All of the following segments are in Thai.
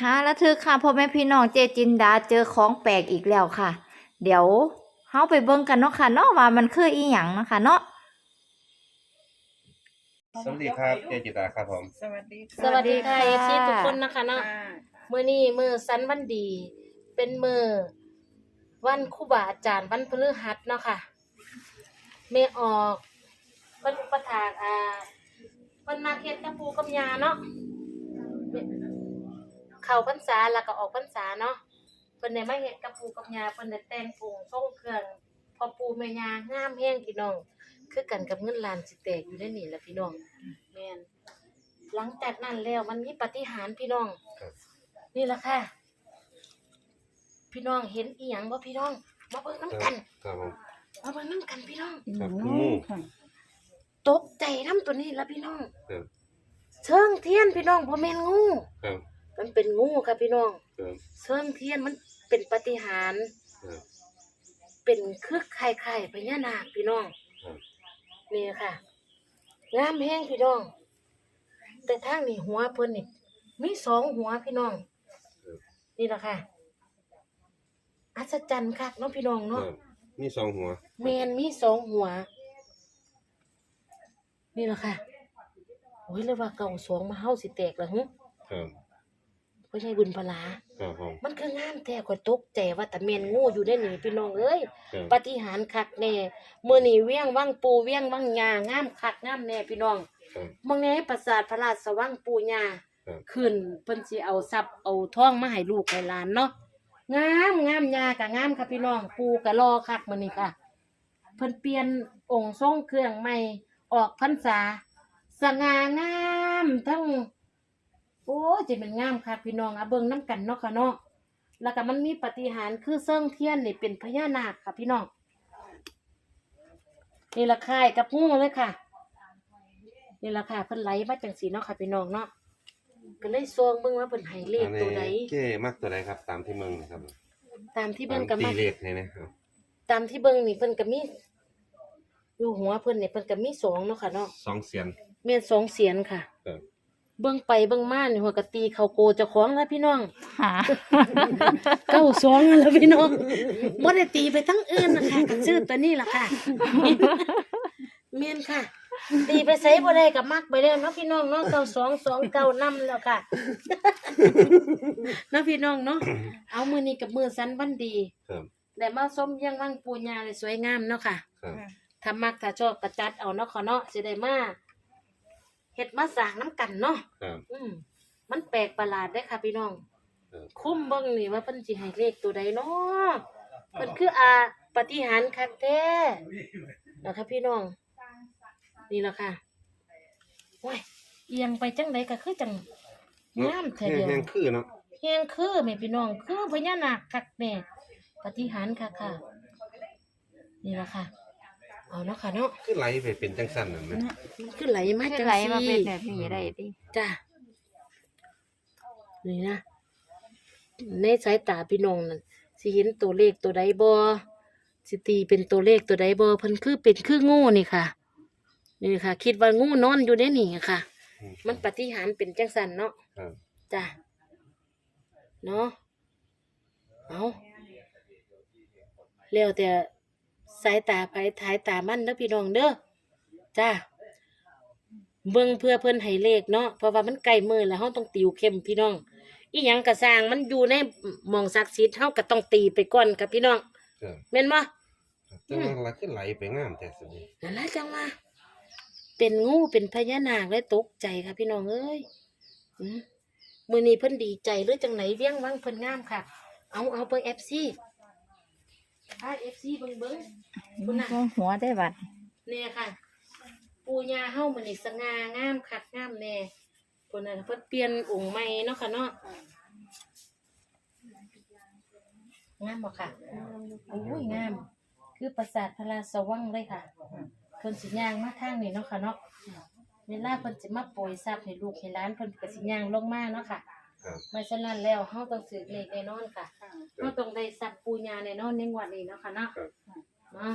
ค่ะแล้วถือค่ะพ่อแม่พี่น้องเจจินดาเจอของแปลกอีกแล้วค่ะ เดี๋ยวเฮาไปเบิ่งกันเนาะค่ะเนาะว่ามันคืออีหยังเนาะคะเนาะสวัสดีครับเจจิตาครับผม สวัสดีสวัสดีค่ะสวัสดีเอค่ะฟซีทุกคนนะคะเนาะค่ะมื้อนี้มื้อสันวันดี เป็นมื้อวันครูบาอาจารย์วันพฤหัสเนาะค่ะแม่ออกเพิ่นอุปถากอ่าเพิ่นมาเฮ็ดกับปู่กับย่าเนาะ เข้าพรรษาแล้วก็ออกพรรษาเนาะเพิ่นได้มาเฮ็ดกับปู่กับย่าเพิ่นได้แต่งองค์ทรงเครื่องพ่อปู่แม่ย่างามแฮงพี่น้อง คือกันกับเงินล้านสิแตกอยู่ในนี่แหละพี่น้องแม่นหลังจากนั้นแล้วมันมีปาฏิหารย์พี่น้อง ครับนี่แหละค่ะ พี่น้องเห็นอีหยังบ่พี่น้อง มาเบิ่งน้ำกัน ครับผม มาเบิ่งน้ำกันพี่น้อง ครับโอ้งูค่ะ ตกใจน้ำตัวนี้ละพี่น้อง ครับ เชิงเทียนพี่น้องบ่แม่นงู ครับ มันเป็นงูค่ะพี่น้องครับเชิงเทียนมันเป็นปาฏิหารย์ครับเป็นคือไข่ไข่พญานาคพี่น้องครับ นี่ค่ะงามแห้งพี่น้อง แต่ทางนี่หัวเพิ่นนี่มีสองหัวพี่น้อง ครับ นี่แหละค่ะอัศจรรย์คักเนาะพี่น้องคเนาะรับมีสองหัวแมนมีสองหัว นี่แหละค่ะโอ้ยเลยว่าเก่าสองมาเฮาสิแตกแล้วหึครับ พ่อใหญ่บุญพลา ครับผม มันคืองามแท้ข่อยตกใจว่าแต่แม่นงูอยู่ได้นี่พี่น้องเอ้ยครับ ปฏิหารย์คักแน่มื้อนี้เวียงวังปูเวียงวังยางามคักงามแน่พี่น้องครับ มองแน่ปราสาทพระราชสว่างปูยาครับ ขึ้นเพิ่นสิเอาทรัพย์เอาทองมาให้ลูกให้หลานเนาะงามงามยากะงามค่ะพี่น้องปูกะรอคักมื้อนี้ค่ะ เพิ่นเปลี่ยนองค์ทรงเครื่องใหม่ออกพรรษาสง่างามทั้ง โอ้ยจะเป็นงามค่ะพี่น้องอะเบิ่งน้ำกันเนาะค่ะเนาะแล้วก็มันมีปาฏิหารย์คือเสิ่งเทียนนี่เป็นพญานาคค่ะพี่น้องนี่ละค่ายกับงูเลยค่ะนี่ละค่ะเพิ่นไหลมาจังสีเนาะค่ะพี่น้องเนาะก็เลยซวงเบิ่งว่าเพิ่นให้เลขอันตัวใดนี้เจมักตัวใดครับ ตามที่เมืองนะครับตามที่ตาเบิ่งมก็ตีมาเลขเนี่ยนะครับ ตามที่เบิ่งนี่เพิ่นก็มีอยู่หัวเพิ่นนี่เพิ่นก็มีสองเนาะค่ะเนาะสองเสียนแม่นสองเสียนค่ะครับ เบิ่งไปเบิ่งมานี่หัวกะตีเขาโกเจ้าของแล้วพี่น้อง หา เก้าสองนั่นแหล้วพี่น้องบ่ได้ตีไปทั้งอื่นนะคะก็ชื่อตัวนี้ล่ะค่ะเมียนค่ะ ตีไปใส่บ่ได้กับมักไปแล้วเนาะพี่น้องเนาะเก้าสองสองเก้านำแล้วค่ะเนาะพี่น้องเนาะเอามือนี้กับมือสันวันดีครับแต่มาส้มยังวังปูญาเลยสวยงามเนาะค่ะ ครับ ถ้ามักถ้าชอบกระจัดเอาเนาะค่ะเนาะสิได้มา เฮ็ดมาสร้างน้ำกันเนาะครับอืมมันแปลกประหลาดได้อค่ะพี่น้อง ครับ คุ้มเบิ่งนี่ว่าเพิ่นสิให้เลขตัวใดเนาะเพิ่นคืออาปฏิหารย์คักแท้นะคะพี่น้อง นี่ล่ะค่ะโอ้ยเอียงไปจังไดก็คือจังงามแท้แห้งเดียวแห้งคือเนาะเฮียงคือแม่พี่น้องคือพญานาคคักแน่ปฏิหารย์คักค่ะ นี่ล่ะค่ะ เอาเนาะค่ะเนาะคือไหลไปเป็นจังสั้นนั่นนะมันคือไหลมาคือจังไหลมาซี่เป็นแบบนี้ได้ดิจ้ะนี่นะในสายตาพี่น้องนั่นสิเห็นตัวเลขตัวใดบ่สิตีเป็นตัวเลขตัวใดบ่เพิ่นคือเป็นคืองูนี่ค่ะ นี่ค่ะ คิดว่างูนอนอยู่ในนี่ค่ะ มันปฏิหารย์เป็นจังสันเนาะครับจ้ะเนาะเอาแล้วแต่ สายตาไผทายตามันเด้อพี่น้องเด้อจ้าเบิ่งเพื่อเพิ่นให้เลขเนาะเพราะว่ามันใกล้มือแล้วเฮาต้องติวเข้มพี่น้อง อีหยังก็สร้างมันอยู่ในหมองศักดิ์สิทธิ์เฮาก็ต้องตีไปก่อนครับพี่น้องครับแม่นบ่ครับแต่ว่าละคือไหลไปงามแต่สินั่นล่ะจังว่าเป็นงูเป็นพญานาคเลยตกใจค่ะพี่น้องเอ้ยอืมมื้อนี้เพิ่นดีใจหรือจังไหนเวียงวังเพิ่นงามค่ะ เอาเอาเบิ่ง FC พา FC เบิ่งเบิ่งคุณน่ะหัวได้บัดเนี่ยค่ะ ปูยาเฮามื้อนี้สง่างามคักงามแน่เพิ่นน่ะเพิ่นเปลี่ยนองค์ใหม่เนาะค่ะเนาะงามบ่ค่ะโอ้ยงาม คือปราสาทพระราชวังเลยค่ะเพิ่นสิย่างมาทางนี้เนาะค่ะเนาะเวลาเพิ่นสิมาโปรยทรัพย์ให้ลูกให้หลานเพิ่นก็สิย่างลงมาเนาะค่ะครับไม่ฉะนั้นแล้วเฮาต้องสืบเลขแน่นอนค่ะ เฮาต้องได้ทรัพย์ปูญาแน่นอนในงวดนี้เนาะค่ะเนาะครับเนาะ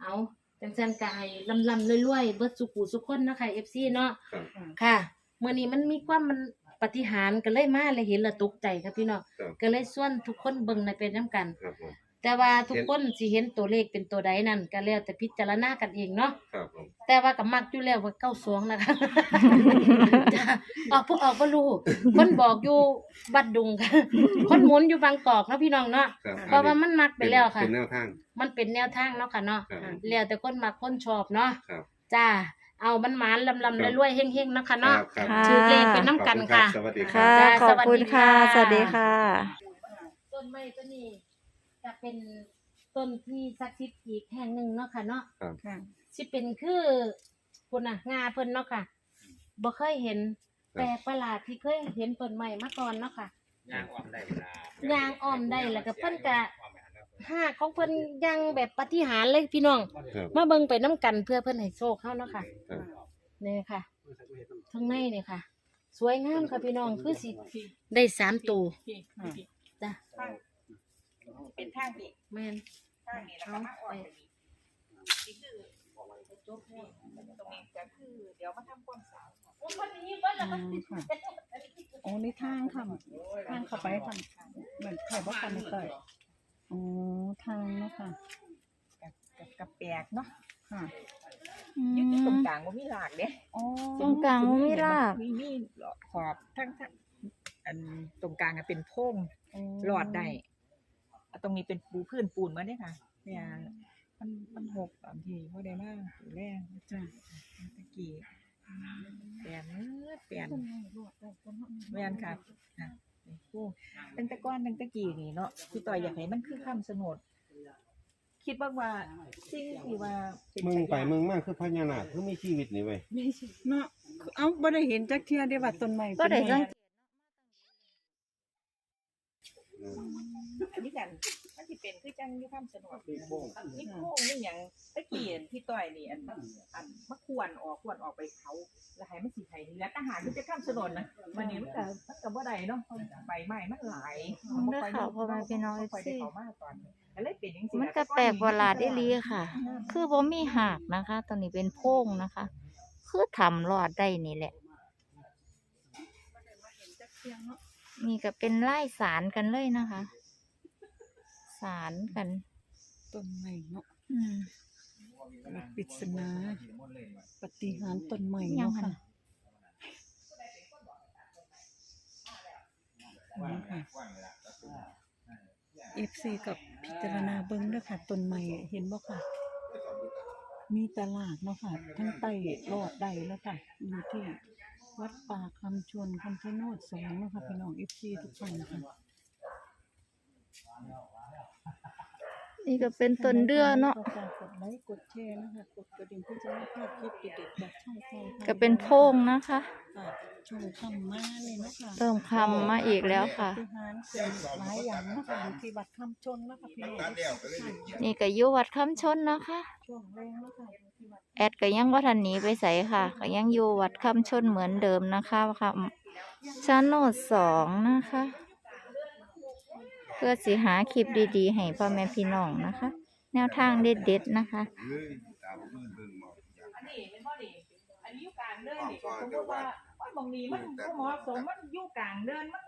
เอาจังซั่นก็ให้ลำๆรวยๆเบิดสุขุสุขคนเนาะค่ะ FC เนาะ ครับ ค่ะมื้อนี้มันมีความมันปปฏิหารย์ก็เลยมาเลยเห็นแล้วตกใจครับพี่น้องครับ ก็เลยส่วนทุกคนเบิ่งในเป็นน้ำกัน ครับผม แต่ว่าทุกคนสิเห็นตัวเลขเป็นตัวใดนั่นก็แล้วแต่พิจารณากันเองเนาะครับผมแต่ว่าก็มักอยู่แล้วว่าเก้าสองนะคะจ้ะออกพวกออกบ่รู้คนบอกอยู่บัดดุงค่ะคนหมุนอยู่บางกอกเนาะพี่น้องเนาะครับเพราะว่ามันมักไปแล้วค่ะ เป็นแนวทาง มันเป็นแนวทางเนาะค่ะเนาะครับแล้วแต่คนมักคนชอบเนาะครับ จ้าเอามันหมานลำลำครับรวยๆเฮงๆเนาะค่ะเนาะครับค่ะถือเลขเป็นน้ำกันค่ะ ขอบณรับสวัสดีคค่ะรับขอบคุณค่ะสสวัวัสสดีดีค่ะค่ะ ต้นไม้ต้นนี้ จะเป็นต้นที่ศักดิ์สิทธิ์อีกแห่งหนึ่งเนาะค่ะเนาะค่ะ สิเป็นคือคุณน่ะงาเพิ่นเนาะค่ะบ่เคยเห็นครับแปลกประหลาดที่เคยเห็นต้นไม้มาก่อนเนาะค่ะย่างอ้อมได้เวลายางอ้อมได้แล้วก็เพิ่นก็หากของเพิ่นยังแบบปาฏิหารย์เลยพี่น้องครับมาเบิ่งไปน้ำกันเพื่อเพิ่นให้โชคเฮาเนาะค่ะครับนี่ค่ะข้างในนี่ค่ะ สวยงามค่ะพี่น้องคือสิได้สามตัวจ้ะ เป็นทางนี้แม่นทางนี้แล้วก็มาอ่อนนี่คือจบนี่ตรงนี้ก็คือ เดี๋ยวมาทำความสะอาดโอ้คนนี้เบิ่แล้วมันค่ะโอ้นี่ทางค่ะทางเข้าไปค่ะเหมือนไข่บ่คันไม่ต่อยอ๋อทางเนาะค่ะกับกับกับแปลกเนาะค่ะอือยึดตรงมกลางว่ามีหลากเด้อ๋อตรงกลางบ่มีรากมีมีขอบทั้งทั้งอันตรงกลางอะเป็นโพรงหลอดได้อะ ตรงนี้เป็นปูพื้นปูนมาเนี่ยค่ะ เนี่ยมันมันหกตามที่พ่อได้มากปูแรกจ้ะตะกี้แปลนเอ้ยแปลนแม่นครับค่ะนี่โอ้ตั้งแต่ก้อนตั้งแต่กี่นี่เนาะพี่ต่อยอยากให้มันคือคำสนดคิดบ้างว่าสิ่งที่ว่าเป็นเมืองไปเมืองมากคือพญานาคคือมีชีวิตนี่เว้ยเนาะเอ้าบ่ได้เห็นจักเที่ยได้ว่าต้นไม้ก็ได้เป็นสัไง ง อืม อันนี้กัน มันสิเป็นคือจังอยู่คำสนดนี่โค้งนี่หยังตะกี้อันพี่ต่อยนี่อันอันมะควรออกควรออกไปเขาแล้วให้มันสิให้เหลือทหารมันจะคำสนดนะวันนี้มันก็มันก็บ่ได้เนาะใบไม้มันหลายได้ข่าวพ่อแม่พี่น้องบ่ค่อยได้สิเข้ามาตอนนี้ก็เลยเป็นจังซี่มันก็แปลกประหลาดอีหลีค่ะ คือบ่มีหากนะคะ ตอนนี้เป็นโพรงนะคะ คือทำรอดได้นี่แหละนี่ก็เป็นไล่สารกันเลยนะคะสารกันต้นไม้เนาะอืม ปริศนาปฏิหารย์ต้นไม้ยังเนาะหั่นค่ะนี่ค่ะ FC กับพิจารณาเบิ่งเด้อค่ะต้นไม้เห็นบ่ค่ะ มีตลาดเนาะค่ะ ทั้งใต้รอดได้แล้วค่ะอยู่ที่วัดป่าคำชวนคำชะโนดสองเนาะค่ะพี่น้อง FC ทุกท่านค่ะ นี่ก็เป็นต้นเดือเนาะฝกกดไลค์กดแชร์นะคะกดกระดิ่งเพื่อจะไม่พลาดคลิปเด็ดๆจากช่องไฟค่ะก็เป็นโพรงนะคะค่ะช่องคำมาเลยนะคะเติมคำมาอีกแล้วค่ะปฏิหารย์เป็นหลายอย่างนะคะอยู่ที่วัดคำชนนะคะพี่น้องนี่ก็อยู่วัดคำชนนะคะช่วงแรงนะคะอยู่ที่วัดแอดก็ยังว่าทันหนีไปใส่ค่ะก็ยังอยู่วัดคำชนเหมือนเดิมนะคะค่ะชาโนดสองนะคะเพื่อสิหาคลิปดีๆ ให้พ่อแม่พี่น้องนะคะ แนวทางเด็ดๆนะคะอันนี้เป็นบ่ดีอันนี้อยู่กลางเดินนี่สมมติว่าว่าบางนี้มันบ่เหมาะสมมันอยู่กลางเดินมัน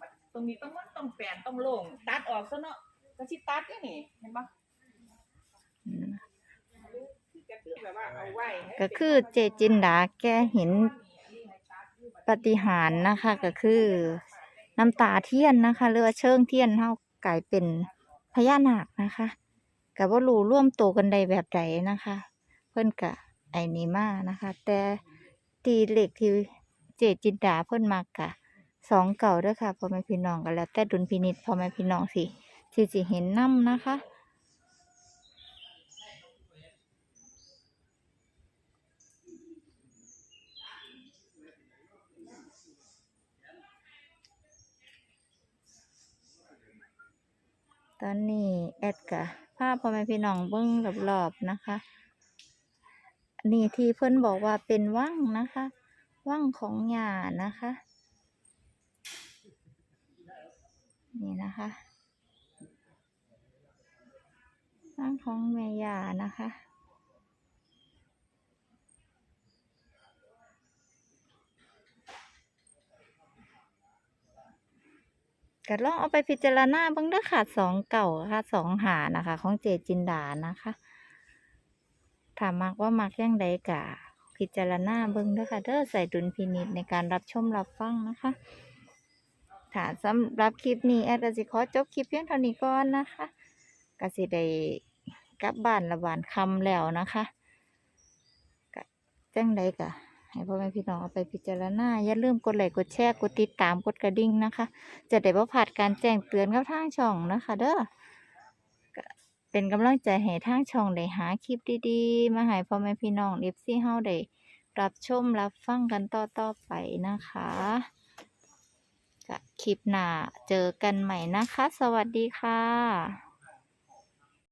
มันตรงนี้ต้องมันต้องแปลนต้องโล่งตัดออกซะเนาะก็สิตัดเด้นี่เห็นบ่คือก็คือแบบว่าเอาไว้ให้ก็คือเจจินดาแกเห็นปฏิหารย์นะคะ ก็คือ น้ำตาเทียนนะคะเรือว่าเชิงเทียนเท่ากลายเป็นพญานาคนะคะกับว่ารูร่วมโตวกันใดแบบใดนะคะ เพื่อนกะไอนีมานะคะ แต่ตีเหล็กที่เจจินดาเพื่อนมากะสองเก่าด้วยค่ะพ่อแม่พี่น้องกันแล้วแต่ดุลพินิษพ่อแม่พี่น้องสิที่สิเห็นน้ำนะคะ ตอนนี้แอดกะภาพพ่อแม่พี่น้องเบิ้งรอบๆนะคะ นี่ที่เพิ่นบอกว่าเป็นว่างนะคะ ว่างของหยานะคะ นี่นะคะว่างของแม่ย่านะคะ ก็ลองเอาไปพิจารณาเบิ่งเด้อค่ะสองเก่าค่ะสองหานะคะ ของเจจินดานะคะถามมักว่ามักยังใดกะพิจารณาเบิ่งเด้อค่ะเด้อใส่ดุลพินิจในการรับชมรับฟังนะคะถ้าสำหรับคลิปนี้แอดก็สิขอจบคลิปเพียงเท่านี้ก่อนนะคะกสิได้กลับบ้านละบานคำแล้วนะคะจังใดกะ ให้พ่อแม่พี่น้องเอาไปพิจารณาอย่าลืมกดไลค์กดแชร์กดติดตามกดกระดิ่งนะคะ จะได้บ่พลาดการแจ้งเตือนกับทางช่องนะคะ เด้อเป็นกำลังใจให้ทางช่องได้หาคลิปดีๆ มาให้พ่อแม่พี่น้อง FC เฮาได้รับชมรับฟังกันต่อๆไปนะคะคลิปหน้าเจอกันใหม่นะคะ สวัสดีค่ะ